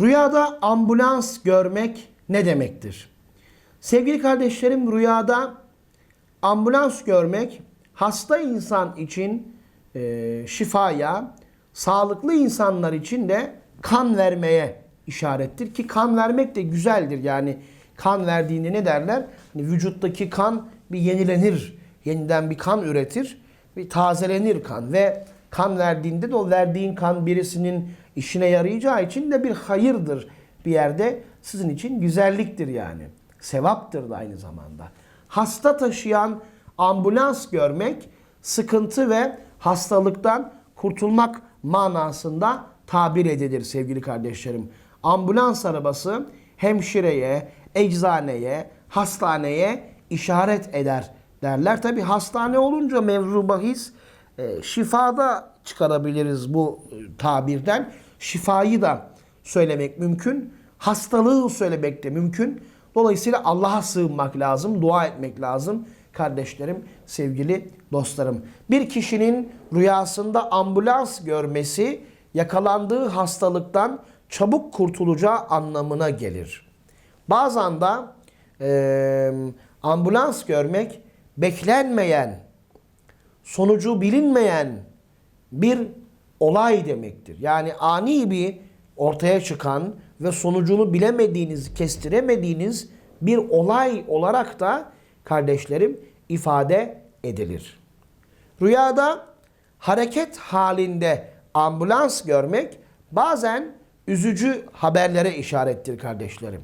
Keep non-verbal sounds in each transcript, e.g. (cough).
Rüyada ambulans görmek ne demektir? Sevgili kardeşlerim rüyada ambulans görmek hasta insan için e, şifaya, sağlıklı insanlar için de kan vermeye işarettir ki kan vermek de güzeldir. Yani kan verdiğinde ne derler? Hani vücuttaki kan bir yenilenir, yeniden bir kan üretir, bir tazelenir kan ve kan verdiğinde de o verdiğin kan birisinin işine yarayacağı için de bir hayırdır bir yerde sizin için güzelliktir yani. Sevaptır da aynı zamanda. Hasta taşıyan ambulans görmek sıkıntı ve hastalıktan kurtulmak manasında tabir edilir sevgili kardeşlerim. Ambulans arabası hemşireye, eczaneye, hastaneye işaret eder derler. Tabi hastane olunca mevzu bahis e, şifada çıkarabiliriz bu e, tabirden. Şifayı da söylemek mümkün. Hastalığı söylemek de mümkün. Dolayısıyla Allah'a sığınmak lazım, dua etmek lazım. Kardeşlerim, sevgili dostlarım. Bir kişinin rüyasında ambulans görmesi yakalandığı hastalıktan çabuk kurtulacağı anlamına gelir. Bazen de e, ambulans görmek beklenmeyen, sonucu bilinmeyen bir olay demektir. Yani ani bir ortaya çıkan ve sonucunu bilemediğiniz, kestiremediğiniz bir olay olarak da kardeşlerim ifade edilir. Rüyada hareket halinde ambulans görmek bazen üzücü haberlere işarettir kardeşlerim.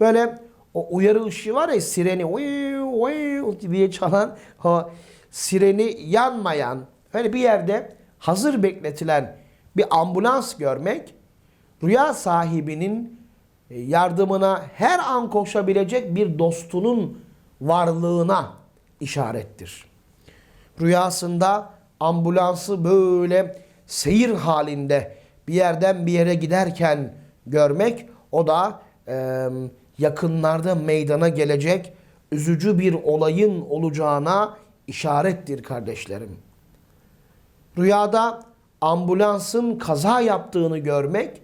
Böyle o uyarı ışığı var ya sireni uy, uy diye çalan o sireni yanmayan öyle bir yerde hazır bekletilen bir ambulans görmek rüya sahibinin e, yardımına her an koşabilecek bir dostunun varlığına işarettir. Rüyasında ambulansı böyle seyir halinde bir yerden bir yere giderken görmek o da e, yakınlarda meydana gelecek üzücü bir olayın olacağına işarettir kardeşlerim. Rüyada ambulansın kaza yaptığını görmek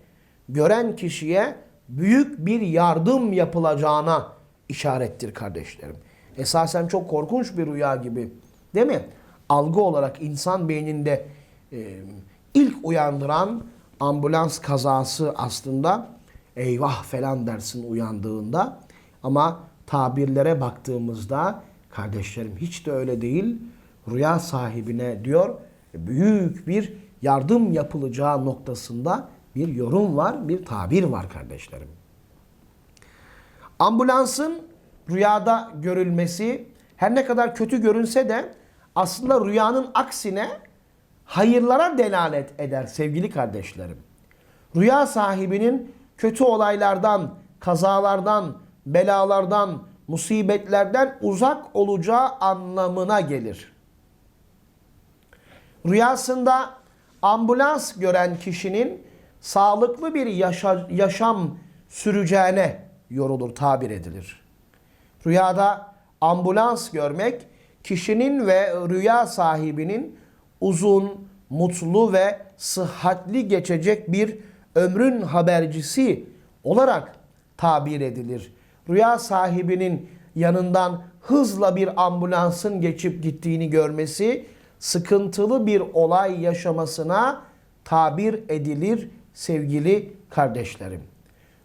gören kişiye büyük bir yardım yapılacağına işarettir kardeşlerim. Esasen çok korkunç bir rüya gibi değil mi? Algı olarak insan beyninde e, ilk uyandıran ambulans kazası aslında eyvah falan dersin uyandığında ama tabirlere baktığımızda kardeşlerim hiç de öyle değil. Rüya sahibine diyor büyük bir yardım yapılacağı noktasında bir yorum var, bir tabir var kardeşlerim. Ambulansın rüyada görülmesi her ne kadar kötü görünse de aslında rüyanın aksine hayırlara delalet eder sevgili kardeşlerim. Rüya sahibinin kötü olaylardan, kazalardan, belalardan, musibetlerden uzak olacağı anlamına gelir. Rüyasında ambulans gören kişinin sağlıklı bir yaşa, yaşam süreceğine yorulur, tabir edilir. Rüyada ambulans görmek kişinin ve rüya sahibinin uzun, mutlu ve sıhhatli geçecek bir ömrün habercisi olarak tabir edilir. Rüya sahibinin yanından hızla bir ambulansın geçip gittiğini görmesi sıkıntılı bir olay yaşamasına tabir edilir sevgili kardeşlerim.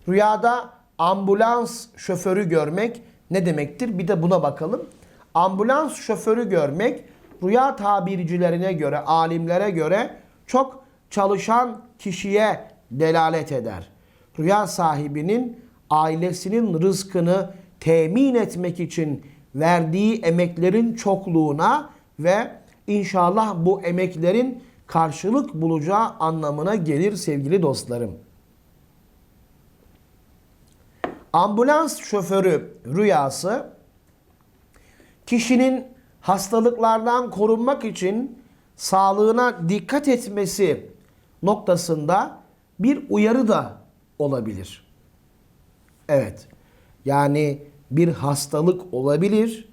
Rüyada ambulans şoförü görmek ne demektir? Bir de buna bakalım. Ambulans şoförü görmek rüya tabircilerine göre, alimlere göre çok çalışan kişiye delalet eder. Rüya sahibinin ailesinin rızkını temin etmek için verdiği emeklerin çokluğuna ve inşallah bu emeklerin karşılık bulacağı anlamına gelir sevgili dostlarım. Ambulans şoförü rüyası kişinin hastalıklardan korunmak için sağlığına dikkat etmesi noktasında bir uyarı da olabilir. Evet. Yani bir hastalık olabilir.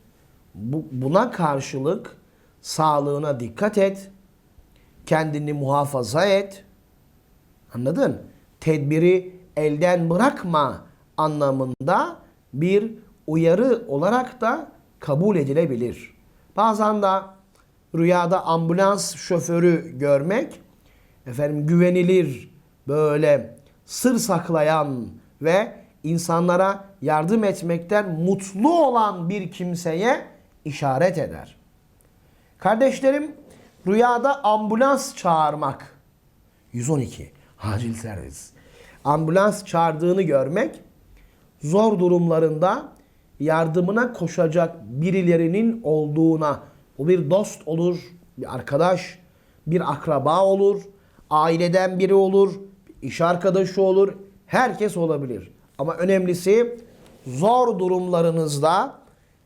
Bu, buna karşılık sağlığına dikkat et. Kendini muhafaza et. Anladın? Tedbiri elden bırakma anlamında bir uyarı olarak da kabul edilebilir. Bazen de rüyada ambulans şoförü görmek efendim güvenilir böyle sır saklayan ve insanlara yardım etmekten mutlu olan bir kimseye işaret eder. Kardeşlerim rüyada ambulans çağırmak 112 acil servis. Ambulans çağırdığını görmek zor durumlarında yardımına koşacak birilerinin olduğuna o bir dost olur, bir arkadaş, bir akraba olur, aileden biri olur, iş arkadaşı olur, herkes olabilir. Ama önemlisi zor durumlarınızda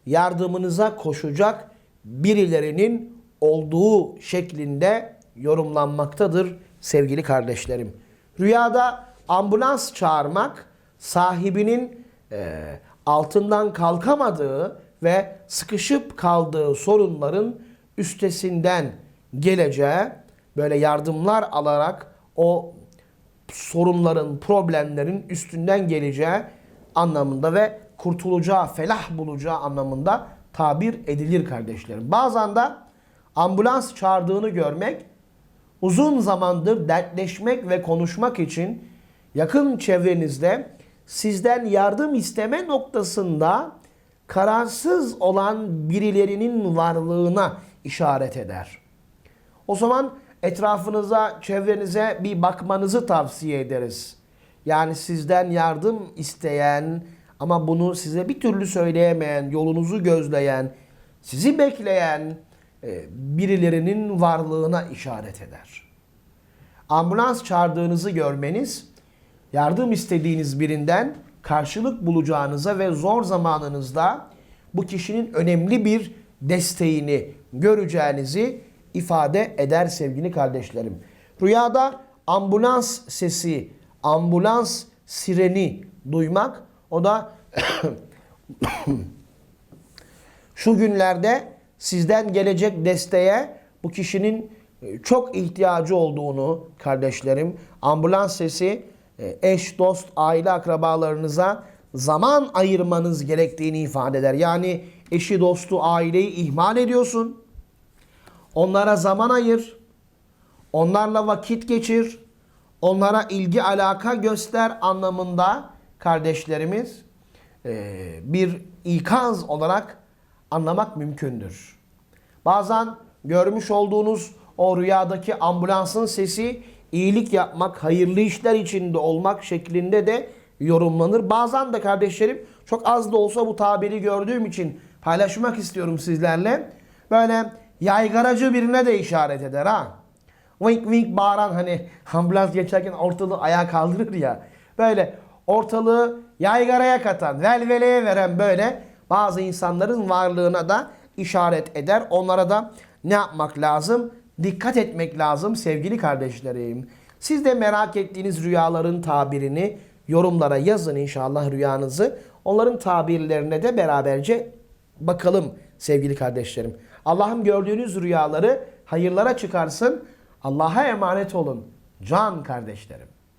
yardımınıza koşacak birilerinin olduğu şeklinde yorumlanmaktadır sevgili kardeşlerim. Rüyada ambulans çağırmak sahibinin e, altından kalkamadığı ve sıkışıp kaldığı sorunların üstesinden geleceği böyle yardımlar alarak o sorunların, problemlerin üstünden geleceği anlamında ve kurtulacağı, felah bulacağı anlamında tabir edilir kardeşlerim. Bazen de ambulans çağırdığını görmek uzun zamandır dertleşmek ve konuşmak için yakın çevrenizde sizden yardım isteme noktasında kararsız olan birilerinin varlığına işaret eder. O zaman etrafınıza, çevrenize bir bakmanızı tavsiye ederiz. Yani sizden yardım isteyen ama bunu size bir türlü söyleyemeyen, yolunuzu gözleyen, sizi bekleyen e, birilerinin varlığına işaret eder. Ambulans çağırdığınızı görmeniz, yardım istediğiniz birinden karşılık bulacağınıza ve zor zamanınızda bu kişinin önemli bir desteğini göreceğinizi ifade eder sevgili kardeşlerim. Rüyada ambulans sesi, ambulans sireni duymak o da şu günlerde sizden gelecek desteğe bu kişinin e, çok ihtiyacı olduğunu kardeşlerim ambulans sesi e, eş, dost, aile akrabalarınıza zaman ayırmanız gerektiğini ifade eder. Yani eşi, dostu, aileyi ihmal ediyorsun. Onlara zaman ayır. Onlarla vakit geçir. Onlara ilgi alaka göster anlamında kardeşlerimiz e, bir ikaz olarak anlamak mümkündür. Bazen görmüş olduğunuz o rüyadaki ambulansın sesi iyilik yapmak, hayırlı işler içinde olmak şeklinde de yorumlanır. Bazen de kardeşlerim çok az da olsa bu tabiri gördüğüm için paylaşmak istiyorum sizlerle. Böyle yaygaracı birine de işaret eder ha. Wink wink bağıran hani (laughs) ambulans geçerken ortalığı ayağa kaldırır ya. Böyle ortalığı yaygaraya katan, velveleye veren böyle bazı insanların varlığına da işaret eder. Onlara da ne yapmak lazım? Dikkat etmek lazım sevgili kardeşlerim. Siz de merak ettiğiniz rüyaların tabirini yorumlara yazın inşallah rüyanızı. Onların tabirlerine de beraberce bakalım sevgili kardeşlerim. Allah'ım gördüğünüz rüyaları hayırlara çıkarsın. Allah'a emanet olun can kardeşlerim.